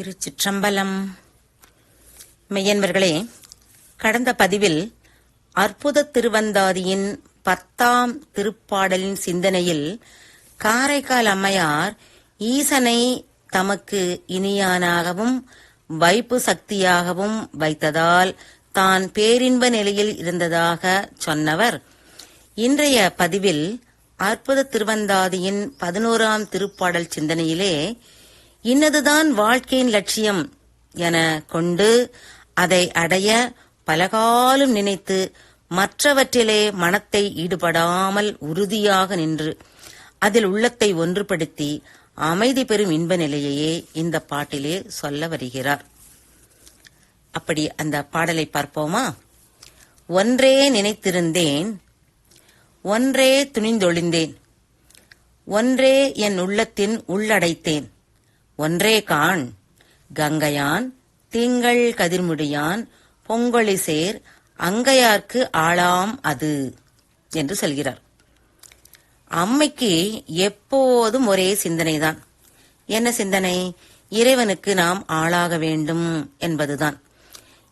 திருச்சிற்றம்பலம். மெய்யன்பர்களே கடந்த பதிவில் அற்புத திருவந்தாதியின் பத்தாம் திருப்பாடலின் சிந்தனையில் காரைக்கால் அம்மையார் ஈசனை தமக்கு இனியானாகவும் வைப்பு சக்தியாகவும் வைத்ததால் தான் பேரின்ப நிலையில் இருந்ததாக சொன்னவர். இன்றைய பதிவில் அற்புத திருவந்தாதியின் பதினோராம் திருப்பாடல் சிந்தனையிலே இன்னதுதான் வாழ்க்கையின் லட்சியம் என கொண்டு அதை அடைய பலகாலம் நினைத்து மற்றவற்றிலே மனத்தை ஈடுபடாமல் உறுதியாக நின்று அதில் உள்ளத்தை ஒன்றுபடுத்தி அமைதி பெறும் இன்ப நிலையையே இந்த பாட்டிலே சொல்ல வருகிறார். அப்படி அந்த பாடலை பார்ப்போமா? ஒன்றே நினைத்திருந்தேன் ஒன்றே துணிந்தொழிந்தேன் ஒன்றே என் உள்ளத்தின் உள்ளடைத்தேன். ஒன்றே காண். கங்கையான் திங்கள் கதிர்முடியான் பொங்கொழிசேர் அங்கையார்க்கு ஆளாம் அது என்று சொல்கிறார். அம்மைக்கு எப்போதும் ஒரே சிந்தனைதான். என்ன சிந்தனை? இறைவனுக்கு நாம் ஆளாக வேண்டும் என்பதுதான்.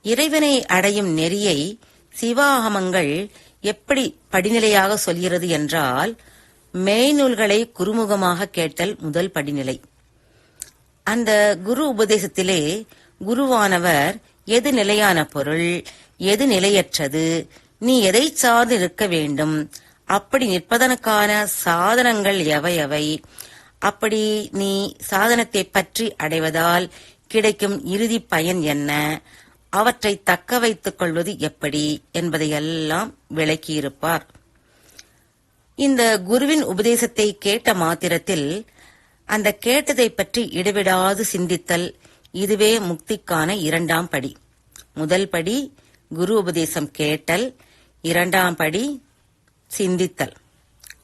இறைவனை அடையும் நெறியை சிவாகமங்கள் எப்படி படிநிலையாக சொல்கிறது என்றால் மெய்நூல்களை குறுமுகமாக கேட்டல் முதல் படிநிலை. அந்த குரு உபதேசத்திலே குருவானவர் எது நிலையான பொருள் எது நிலையற்றது நீ எதை சார்ந்து இருக்க வேண்டும் அப்படி நிற்பதற்கான சாதனங்கள் எவை எவை அப்படி நீ சாதனத்தை பற்றி அடைவதால் கிடைக்கும் இறுதி பயன் என்ன? அவற்றை தக்க வைத்துக் கொள்வது எப்படி என்பதையெல்லாம் விளக்கியிருப்பார். இந்த குருவின் உபதேசத்தை கேட்ட மாத்திரத்தில் அந்த கேட்டதை பற்றி இடைவிடாது சிந்தித்தல் இதுவே முக்திக்கான இரண்டாம் படி. முதல் படி குரு உபதேசம் கேட்டல் இரண்டாம் படி சிந்தித்தல்.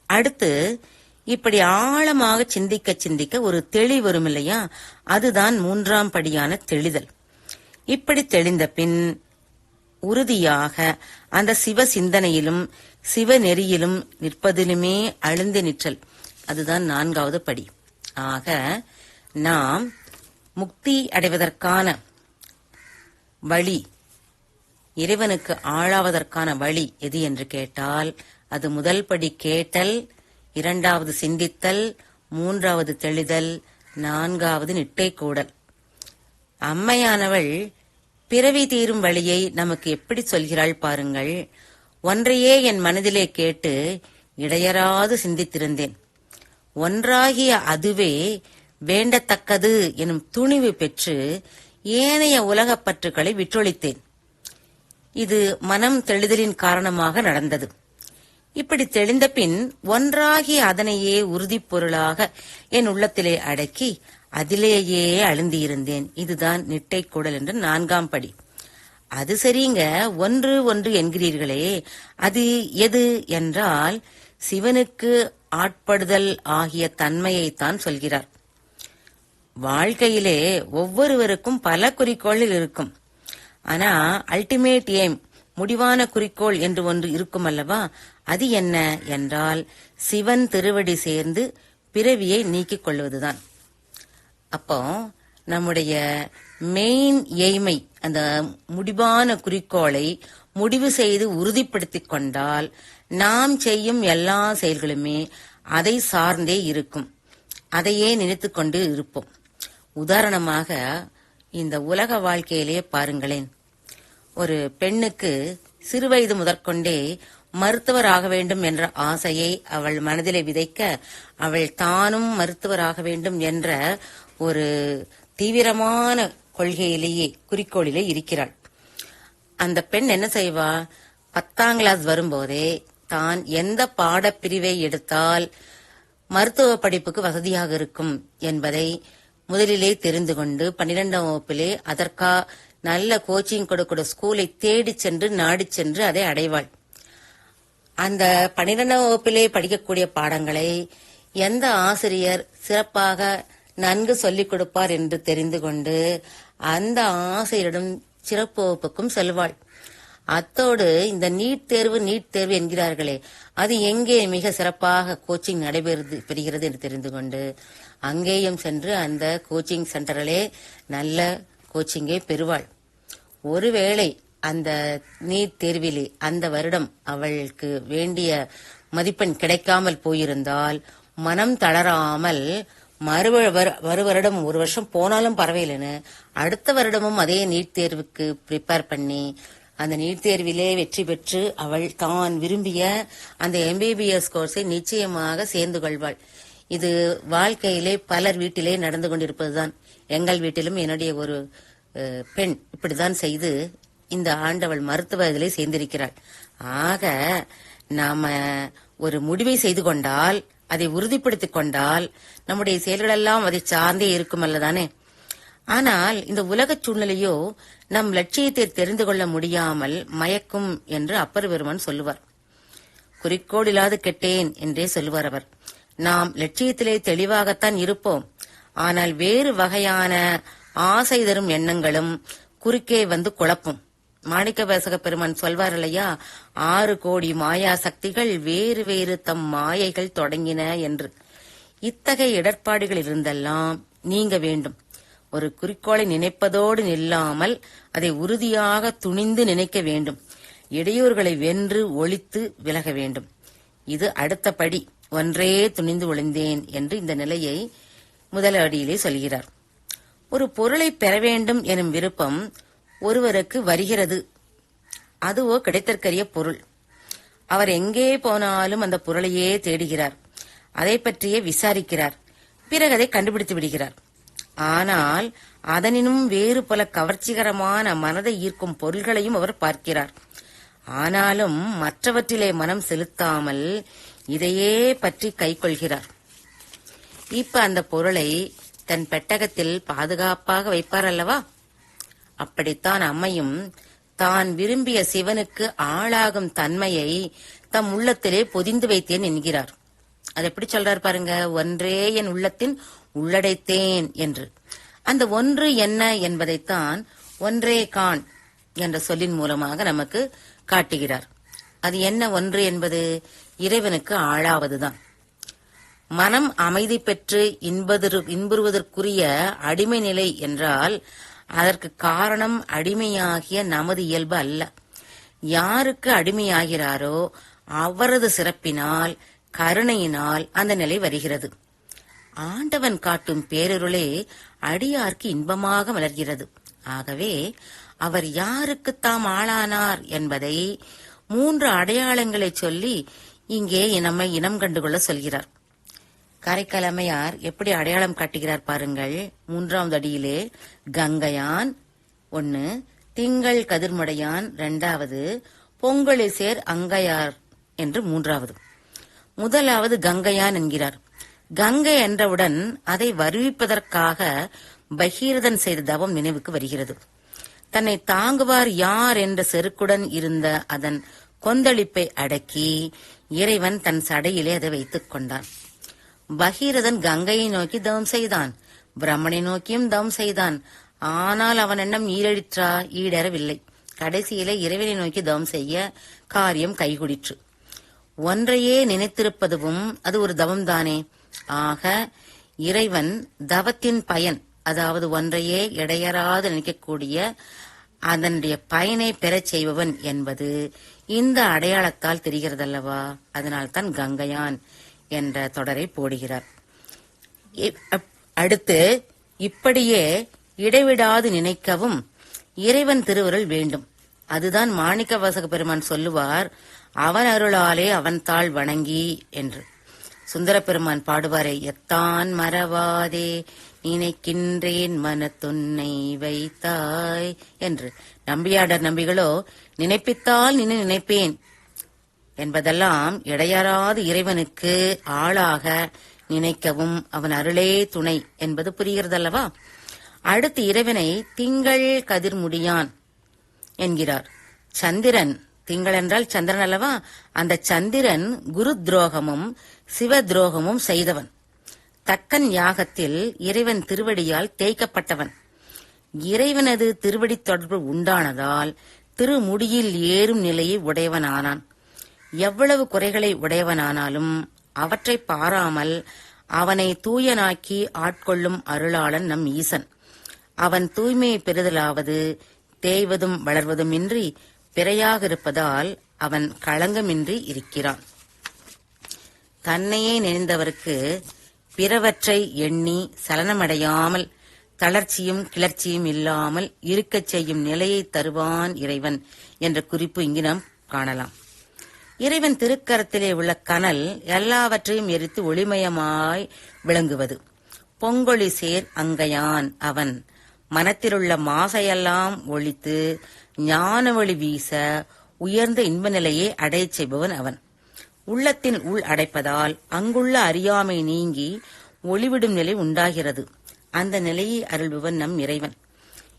அடுத்து இப்படி ஆழமாக சிந்திக்க சிந்திக்க ஒரு தெளி வரும் இல்லையா? அதுதான் மூன்றாம் படியான தெளிதல். இப்படி தெளிந்த பின் உறுதியாக அந்த சிவ சிந்தனையிலும் சிவ நெறியிலும் நிற்பதிலுமே அழுந்து நிற்றல். அதுதான் நான்காவது படி. ஆக நாம் முக்தி அடைவதற்கான வழி இறைவனுக்கு ஆளாவதற்கான வழி எது என்று கேட்டால் அது முதல் படி கேட்டல் இரண்டாவது சிந்தித்தல் மூன்றாவது தெளிதல் நான்காவது நிட்டை கூடல். அம்மையானவள் பிறவி தீரும் வழியை நமக்கு எப்படி சொல்கிறாள் பாருங்கள். ஒன்றையே என் மனதிலே கேட்டு இடையறாது சிந்தித்திருந்தேன். ஒன்றாகிய அதுவே வேண்டத்தக்கது எனும் துணிவு பெற்று ஏனைய உலகப் பற்றுக்களை விற்றொழித்தேன். இது மனம் தெளிதலின் காரணமாக நடந்தது. இப்படி தெளிந்த பின் ஒன்றாகி அதனையே உறுதிப் பொருளாக என் உள்ளத்திலே அடக்கி அதிலேயே அழுந்தியிருந்தேன். இதுதான் நிட்டை குடல் என்று நான்காம் படி. அது சரிங்க ஒன்று ஒன்று என்கிறீர்களே அது எது என்றால் சிவனுக்கு ஆட்படுதல் ஆகிய தன்மையைத்தான் சொல்கிறார். வாழ்க்கையிலே ஒவ்வொருவருக்கும் பல குறிக்கோள்கள் இருக்கும். ஆனா அல்டிமேட் எய்ம் முடிவான குறிக்கோள் என்று ஒன்று இருக்கும் அல்லவா? அது என்ன என்றால் சிவன் திருவடி சேர்ந்து பிறவியை நீக்கிக் கொள்வதுதான். அப்போ நம்முடைய மெயின் எய்மை அந்த முடிவான குறிக்கோளை முடிவு செய்து உறுதிப்படுத்திக் கொண்டால் நாம் செய்யும் எல்லா செயல்களுமே அதை சார்ந்தே இருக்கும். அதையே நினைத்து கொண்டு இருப்போம். உதாரணமாக இந்த உலக வாழ்க்கையிலே பாருங்களேன். ஒரு பெண்ணுக்கு சிறுவயது முதற்கொண்டே மருத்துவராக வேண்டும் என்ற ஆசையை அவள் மனதிலே விதைக்க அவள் தானும் மருத்துவராக வேண்டும் என்ற ஒரு தீவிரமான கொள்கையிலேயே குறிக்கோளிலே இருக்கிறாள். அந்த பெண் என்ன செய்வா? பத்தாம் கிளாஸ் வரும்போதே தான் எந்த பாடப்பிரிவை எடுத்தால் மருத்துவ படிப்புக்கு வசதியாக இருக்கும் என்பதை முதலிலே தெரிந்து கொண்டு பன்னிரெண்டாம் வகுப்பிலே அதற்கா நல்ல கோச்சிங் கொடுக்கிற ஸ்கூலை தேடி சென்று நாடி சென்று அதை அடைவாள். அந்த பன்னிரெண்டாம் வகுப்பிலே படிக்கக்கூடிய பாடங்களை எந்த ஆசிரியர் சிறப்பாக நன்கு சொல்லிக் கொடுப்பார் என்று தெரிந்து கொண்டு அந்த ஆசிரியரிடம் சிறப்பு வகுப்புக்கும் செல்வாள். அத்தோடு இந்த நீட் தேர்வு நீட் தேர்வு என்கிறார்களே அது எங்கே மிக சிறப்பாக கோச்சிங் நடைபெறுது பெறுகிறது என்று தெரிந்து கொண்டு அங்கேயும் சென்று அந்த கோச்சிங் சென்டரிலே நல்ல கோச்சிங்கை பெறுவாள். ஒருவேளை அந்த நீட் தேர்விலே அந்த வருடம் அவளுக்கு வேண்டிய மதிப்பெண் கிடைக்காமல் போயிருந்தால் மனம் தளராமல் மறு மறு வருடம் ஒரு வருஷம் போனாலும் பரவாயில்லைன்னு அடுத்த வருடமும் அதே நீட் தேர்வுக்கு ப்ரிப்பேர் பண்ணி அந்த நீட் தேர்விலே வெற்றி பெற்று அவள் தான் விரும்பிய அந்த எம்பிபிஎஸ் கோர்ஸை நிச்சயமாக சேர்ந்து கொள்வாள். இது வாழ்க்கையிலே பலர் வீட்டிலே நடந்து கொண்டிருப்பதுதான். எங்கள் வீட்டிலும் என்னுடைய ஒரு பெண் இப்படிதான் செய்து இந்த ஆண்டவள் மருத்துவ இதிலே சேர்ந்திருக்கிறாள். ஆக நாம ஒரு முடிவை செய்து கொண்டால் அதை உறுதிப்படுத்திக் கொண்டால் நம்முடைய செயல்களெல்லாம் அதை சார்ந்தே இருக்கும் அல்லதானே ஆனால் இந்த உலகச் சூழ்நிலையோ நம் லட்சியத்தை தெரிந்து கொள்ள முடியாமல் மயக்கும் என்று அப்பர் பெருமான் சொல்லுவார். குறிக்கோள் இல்லாது கெட்டேன் என்றே சொல்லுவார் அவர். நாம் லட்சியத்திலே தெளிவாகத்தான் இருப்போம். ஆனால் வேறு வகையான ஆசை தரும் எண்ணங்களும் குறுக்கே வந்து குழப்பும். மாணிக்க வாசக பெருமான் சொல்வார் இல்லையா? ஆறு கோடி மாயா சக்திகள் வேறு வேறு தம் மாயைகள் தொடங்கின என்று. இத்தகைய இடர்பாடுகள் இருந்தெல்லாம் நீங்க வேண்டும். ஒரு குறிக்கோளை நினைப்பதோடு நில்லாமல் அதை உறுதியாக துணிந்து நினைக்க வேண்டும். இடையூறுகளை வென்று ஒழித்து விலக வேண்டும். இது அடுத்த படி. ஒன்றே துணிந்து ஒளிந்தேன் என்று இந்த நிலையை முதல் அடியிலே சொல்கிறார். ஒரு பொருளை பெற வேண்டும் எனும் விருப்பம் ஒருவருக்கு வருகிறது. அதுவோ கிடைத்தற்கரிய பொருள். அவர் எங்கே போனாலும் அந்த பொருளையே தேடுகிறார். அதை பற்றியே விசாரிக்கிறார். பிறகு அதை கண்டுபிடித்து விடுகிறார். ஆனால் அதனினும் வேறு பல கவர்ச்சிகரமான மனதை ஈர்க்கும் பொருள்களையும் அவர் பார்க்கிறார். ஆனாலும் மற்றவற்றிலே மனம் செலுத்தாமல் இதையே பற்றி கைக்கொள்கிறார். இப்ப அந்த பொருளை தன் பெட்டகத்தில் பாதுகாப்பாக வைப்பார் அல்லவா? அப்படித்தான் அம்மையும் தான் விரும்பிய சிவனுக்கு ஆளாகும் தன்மையை தம் உள்ளத்திலே பொதிந்து வைத்தேன் என்கிறார். அது எப்படி சொல்றார் பாருங்க ஒன்றே என் உள்ளத்தின் உள்ளடைத்தேன் என்று. அந்த ஒன்று என்ன என்பதைத்தான் ஒன்றே கான் என்ற சொல்லின் மூலமாக நமக்கு காட்டுகிறார். அது என்ன ஒன்று என்பது? இறைவனுக்கு ஆளாவதுதான். மனம் அமைதி பெற்று இன்பதிரு இன்புறுவதற்குரிய அடிமை நிலை என்றால் அதற்கு காரணம் அடிமையாகிய நமது இயல்பு அல்ல. யாருக்கு அடிமையாகிறாரோ அவரது சிறப்பினால் கருணையினால் அந்த நிலை வருகிறது. ஆண்டவன் காட்டும் பேரருளே அடியார்க்கு இன்பமாக மலர்கிறது. ஆகவே அவர் யாருக்கு தாம் ஆளானார் என்பதை மூன்று அடையாளங்களை சொல்லி இங்கே நம்மை இனம் கண்டுகொள்ள சொல்கிறார். கரைக்கலமையார் எப்படி அடையாளம் காட்டுகிறார் பாருங்கள். மூன்றாவது அடியிலே கங்கையான் ஒன்னு திங்கள் கதிர்மடையான் இரண்டாவது பொங்கலிசேர் அங்கையார் என்று மூன்றாவது. முதலாவது கங்கையான் என்கிறார். கங்கை என்றவுடன் அதை வருவிப்பதற்காக பகீரதன் செய்த தவம் நினைவுக்கு வருகிறது. தன்னை தாங்குவார் யார் என்ற செருக்குடன் இருந்த அதன் கொந்தளிப்பை அடக்கி இறைவன் தன் சடையிலே அதை வைத்துக் கொண்டான். பகீரதன் கங்கையை நோக்கி தவம் செய்தான். பிரம்மனை நோக்கியும் தவம் செய்தான். ஆனால் அவன் எண்ணம் ஈரழிற்றா ஈடேறவில்லை. கடைசியிலே இறைவனை நோக்கி தவம் செய்ய காரியம் கைகுடிற்று. ஒன்றையே நினைத்திருப்பதுவும் அது ஒரு தவம்தானே? ஆக இறைவன் தவத்தின் பயன் அதாவது ஒன்றையே இடையறாது நினைக்கக்கூடிய அதனுடைய பயனை பெறச் செய்பவன் என்பது இந்த அடையாளத்தால் தெரிகிறதல்லவா? அதனால்தான் கங்கையான் என்ற தொடரை போடுகிறார். அப்- அடுத்து இப்படியே இடைவிடாது நினைக்கவும் இறைவன் திருவருள் வேண்டும். அதுதான் மாணிக்க வாசக பெருமான் சொல்லுவார் அவன் அருளாலே அவன் தாள் வணங்கி என்று. சுந்தர பெருமான் பாடுவாரே எத்தான் மறவாதே நினைக்கின்றேன் மனத்துன்னை வைத்தாய் என்று. நம்பியாடர் நம்பிகளோ நினைப்பித்தால் நினை நினைப்பேன் என்பதெல்லாம் இடையறாது இறைவனுக்கு ஆளாக நினைக்கவும் அவன் அருளே துணை என்பது புரிகிறதல்லவா? அடுத்து இறைவனை திங்கள் கதிர்முடியான் என்கிறார். சந்திரன் திங்கள் என்றால் சந்திரன் அல்லவா? அந்த சந்திரன் குரு துரோகமும் சிவ துரோகமும் செய்தவன். தக்கன் யாகத்தில் இறைவன் திருவடியால் தேய்க்கப்பட்டவன். இறைவனது திருவடி தொடர்பு உண்டானதால் திருமுடியில் ஏறும் நிலையை உடையவனானான். எவ்வளவு குறைகளை உடையவனானாலும் அவற்றை பாராமல் அவனை தூயனாக்கி ஆட்கொள்ளும் அருளாளன் நம் ஈசன். அவன் தூய்மையை பெறுதலாவது தேய்வதும் வளர்வதுமின்றி பிறையாக இருப்பதால் அவன் களங்கமின்றி இருக்கிறான். தன்னையே நினைந்தவருக்கு பிறவற்றை எண்ணி சலனமடையாமல் தளர்ச்சியும் கிளர்ச்சியும் இல்லாமல் இருக்கச் செய்யும் நிலையை தருவான் இறைவன் என்ற குறிப்பு இங்கு நாம் காணலாம். இறைவன் திருக்கரத்திலே உள்ள கனல் எல்லாவற்றையும் எரித்து ஒளிமயமாய் விளங்குவது. பொங்கொழி சேர் அங்கையான் அவன். மனத்திலுள்ள மாசையெல்லாம் ஒழித்து ஞான வழி வீச உயர்ந்த இன்ப நிலையை அடையச் செய்பவன் அவன். உள்ளத்தின் உள் அடைப்பதால் அங்குள்ள அறியாமை நீங்கி ஒளிவிடும் நிலை உண்டாகிறது. அந்த நிலையை அருள்பவன் நம் இறைவன்.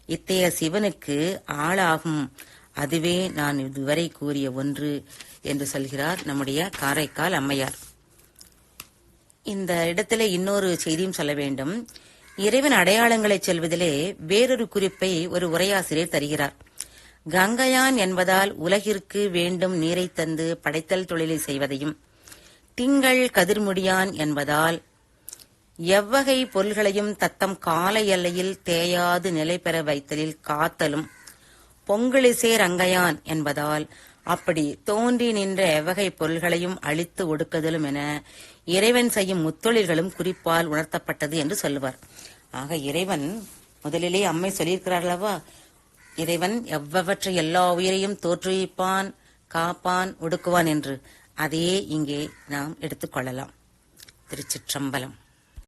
இத்தகைய சிவனுக்கு ஆளாகும் அதுவே நான் இதுவரை கூறிய ஒன்று என்று சொல்கிறார் நம்முடைய காரைக்கால் அம்மையார். இந்த இடத்துல இன்னொரு செய்தியும் சொல்ல வேண்டும். இறைவன் அடையாளங்களை செல்வதிலே வேறொரு குறிப்பை ஒரு உரையாசிரியர் தருகிறார். கங்கையான் என்பதால் உலகிற்கு வேண்டும் நீரை தந்து படைத்தல் தொழிலை செய்வதையும் திங்கள் கதிர்முடியான் என்பதால் எவ்வகை பொருள்களையும் தத்தம் கால எல்லையில் தேயாது நிலை பெற வைத்தலில் காத்தலும் பொங்கலிசே ரங்கையான் என்பதால் அப்படி தோன்றி நின்ற எவ்வகை பொருள்களையும் அழித்து ஒடுக்குதலும் என இறைவன் செய்யும் முத்தொழில்களும் குறிப்பால் உணர்த்தப்பட்டது என்று சொல்லுவார். ஆக இறைவன் முதலிலே அம்மை சொல்லியிருக்கிறார்களவா? இறைவன் எவ்வவற்றை எல்லா உயிரையும் தோற்றுவிப்பான் காப்பான் ஒடுக்குவான் என்று அதையே இங்கே நாம் எடுத்துக்கொள்ளலாம் திருச்சிற்றம்பலம்.